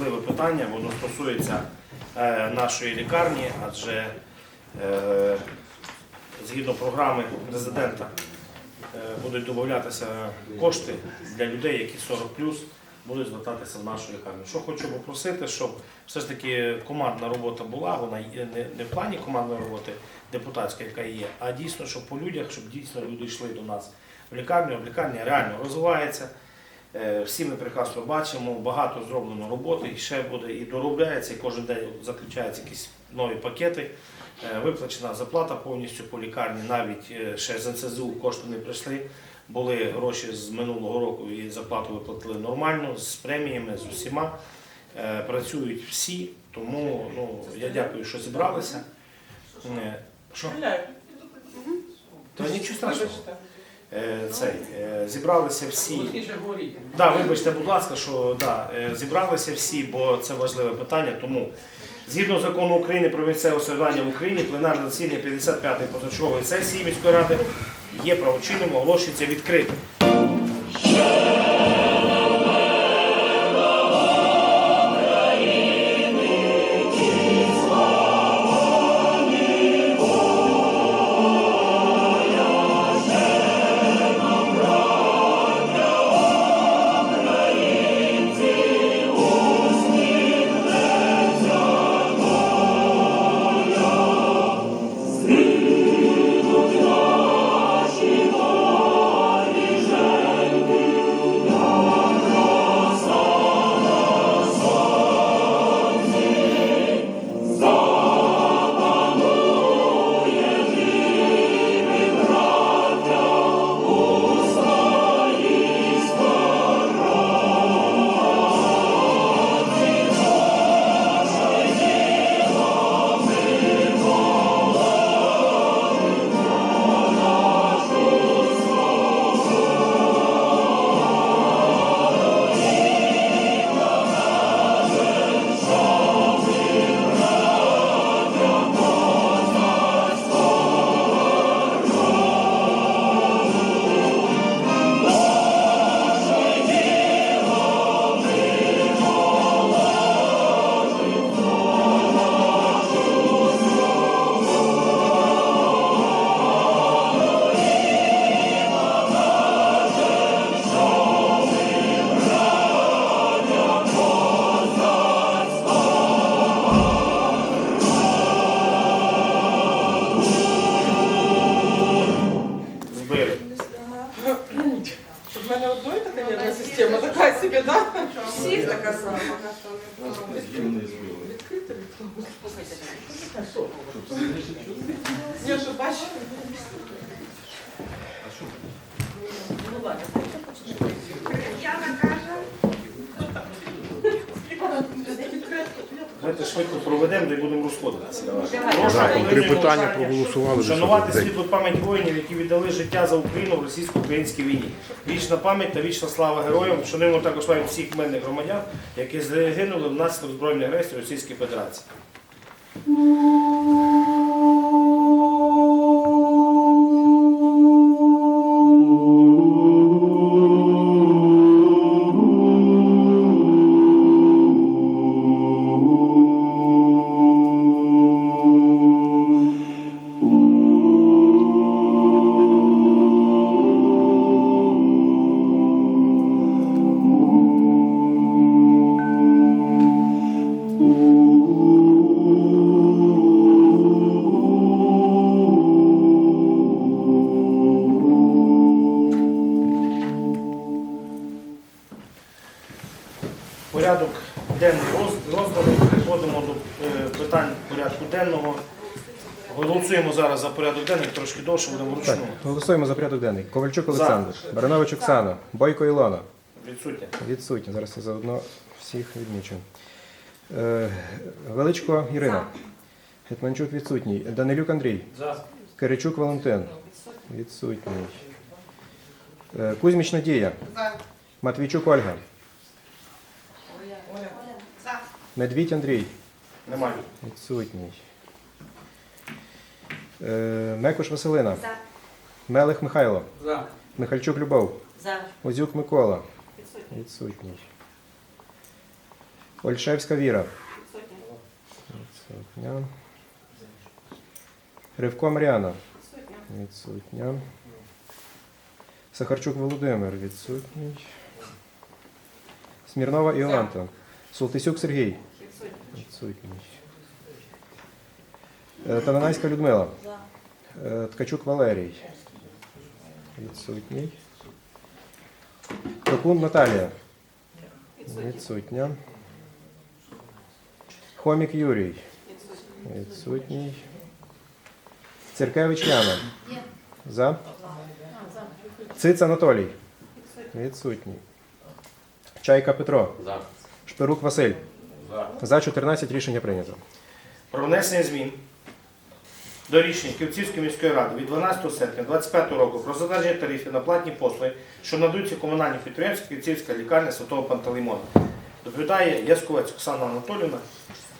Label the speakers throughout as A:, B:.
A: важливе питання, воно стосується е, нашої лікарні, адже е, згідно програми президента е, будуть додатися кошти для людей, які 40 будуть звертатися в нашу лікарню. Що хочу попросити, щоб все ж таки командна робота була, вона не, в плані командної роботи депутатської, яка є, а дійсно, щоб по людях, щоб дійсно люди йшли до нас в лікарню. Лікарня реально розвивається. Е, Всі ми прекрасно бачимо, багато зроблено роботи, і ще буде і доробляється, і кожен день заключаються якісь нові пакети. Е, Виплачена заплата повністю по лікарні, навіть е, ще з НСЗУ кошти не прийшли. Були гроші з минулого року і зарплату виплатили нормально, з преміями, з усіма. Працюють всі, тому ну, я дякую, що зібралися. Що? Та нічого страшного. Е, Цей, е, зібралися всі. Да, вибачте, будь ласка, що да, е, зібралися всі, бо це важливе питання. Тому згідно закону України про місцеве самоврядування в Україні, пленарне засідання 55-ї позачергової сесії міської ради є правочинним, оголошується відкритим.
B: Відкрити Я що бачу?
C: Яна
A: Давайте швидко проведемо, де будемо розходитися. Прошу
D: Так, три питання проголосували.
A: Вшанувати світлу пам'ять воїнів, які віддали життя за Україну в російсько-українській війні. Вічна пам'ять та вічна слава героям. Вшануємо також пам'ять всіх мирних громадян, які загинули внаслідок збройної агресії Російської Федерації. Денного. Голосуємо зараз за порядок денний, трошки довше будемо вручну.
E: голосуємо за порядок денний. Ковальчук
A: За.
E: Олександр, Баранович Оксана, Бойко Ілона.
A: Відсутня.
E: Відсутні. Зараз я заодно всіх відмічу. Е, Величко Ірина. Гетманчук відсутній. Данилюк Андрій.
A: За.
E: Киричук Валентин. Відсутній. Е, Кузьміч Надія. Матвійчук Ольга. Медвідь Андрій.
A: Немає.
E: Відсутній. Е, Мекуш Василина.
C: За.
E: Мелих Михайло.
B: За.
E: Михальчук Любов.
C: За.
E: Озюк Микола. Відсутній. Ольшевська Віра. Відсутня. Ривко Мар'яна. Відсутня. Сахарчук Володимир. Відсутній. Смірнова Іоланта. Султисюк Сергій. Відсутній. Тананайська Людмила. Е, Ткачук Валерій. Відсутній. Токун Наталія. Відсутня. Хомік Юрій. Відсутній. Циркевич Яна. За. Циц Анатолій. Відсутній. Чайка Петро.
D: За.
E: Шпирук Василь. За 14 рішення прийнято.
A: Про внесення змін до рішення Київської міської ради від 12 серпня 2025 року про затвердження тарифів на платні послуги, що надаються комунальні підприємства Київська лікарня Святого Пантелеймона. Доповідає Ясковець Оксана Анатолівна.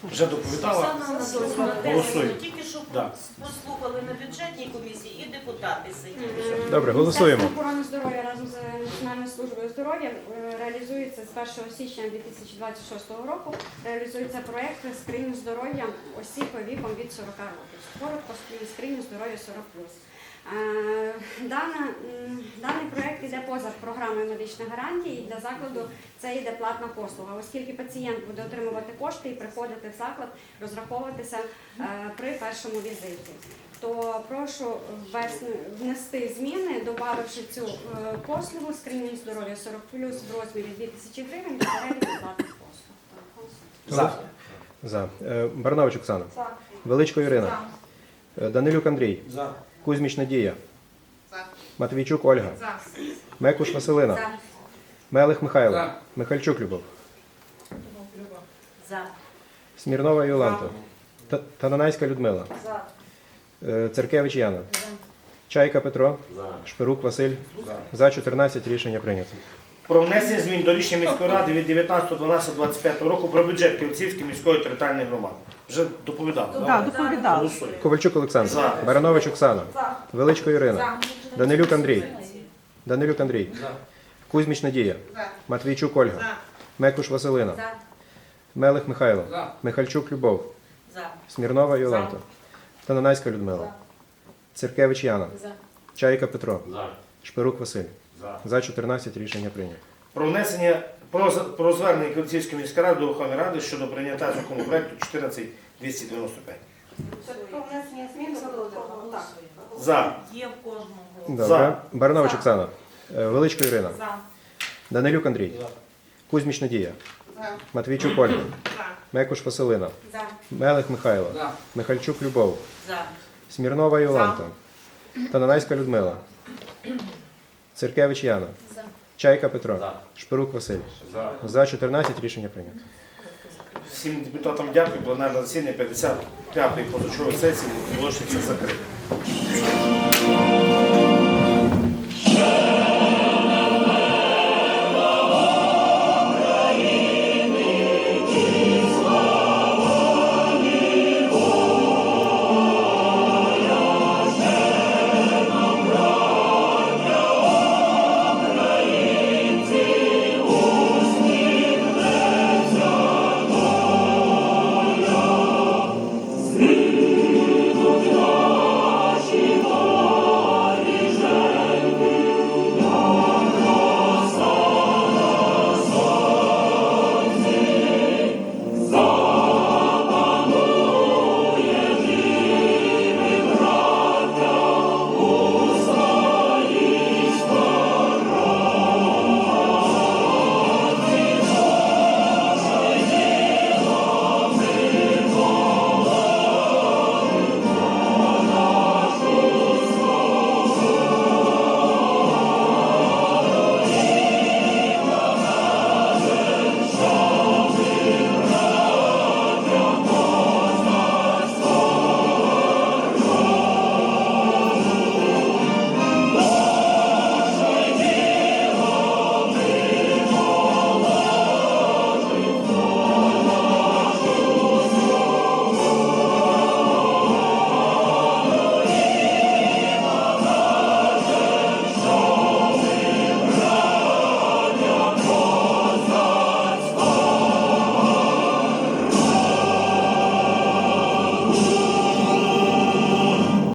A: Вже доповідала.
F: Оксана
A: Голосуємо.
F: Тільки що
A: Да.
F: послухали на бюджетній комісії і депутати сиділи.
E: Добре, голосуємо.
G: Міністерство охорони здоров'я разом з Національною службою здоров'я е, реалізується з 1 січня 2026 року. Реалізується проект скринінг здоров'я осіб віком від 40 років. Коротко скринінг здоров'я 40 Е, Дана, даний проект йде поза програмою медичних гарантій. і Для закладу це йде платна послуга, оскільки пацієнт буде отримувати кошти і приходити в заклад, розраховуватися е, при першому візиті. То прошу внести зміни, додавши цю е, послугу скринінг здоров'я 40 плюс в розмірі 2000 гривень до переліку платних послуг.
A: За.
E: За. Е, Баранович Оксана. Величко Ірина. Е, Данилюк Андрій.
A: За.
E: Кузьміч Надія. Матвійчук Ольга. Мекуш Василина.
G: За.
E: Мелих Михайло. Михальчук Любов.
F: За.
E: Смірнова Йоланта. За. Тананайська Людмила.
F: За.
E: Е, Церкевич Яна. Чайка Петро.
D: За.
E: Шпирук Василь. За 14 рішення прийнято.
A: Про внесення змін до рішення міської ради від 19.12.25 року про бюджет Київської міської територіальної громади. Вже доповідав.
B: Да, доповідала.
A: Голосуємо.
E: Ковальчук Олександр.
A: За.
E: Баранович Оксана. Величко Ірина. Данилюк Андрій. Данилюк Андрій. Кузьміч Надія. Матвійчук Ольга. Мекуш Василина.
G: За.
E: Мелих Михайло. Михальчук Любов.
F: За.
E: Смірнова Йоланта. Тананайська Людмила. Циркевич Яна. Чайка Петро.
D: За.
E: Шпирук Василь.
D: За.
E: За 14 рішення прийнято.
A: Про внесення про, за- про звернення Київської міської ради до Верховної Ради щодо прийняття законопроекту 14295.
C: Це про внесення змін до додаткового. Так.
A: За.
F: Є в кожному.
E: Добре.
A: За.
E: Баранович
C: За.
E: Оксана. Е, Величко Ірина.
C: За.
E: Данилюк Андрій. Кузьміч Надія. Матвійчук Ольга. Мекуш Василина.
G: За.
E: Мелих Михайло. Михальчук Любов.
F: За.
E: Смірнова Йоланта. Тананайська Людмила. Циркевич Яна. Чайка Петро.
D: За.
E: Шпирук Василь.
D: За.
E: За 14 рішення прийнято.
A: Всім депутатам дякую. Пленарне засідання 55-ї позачової сесії оголошується закритим.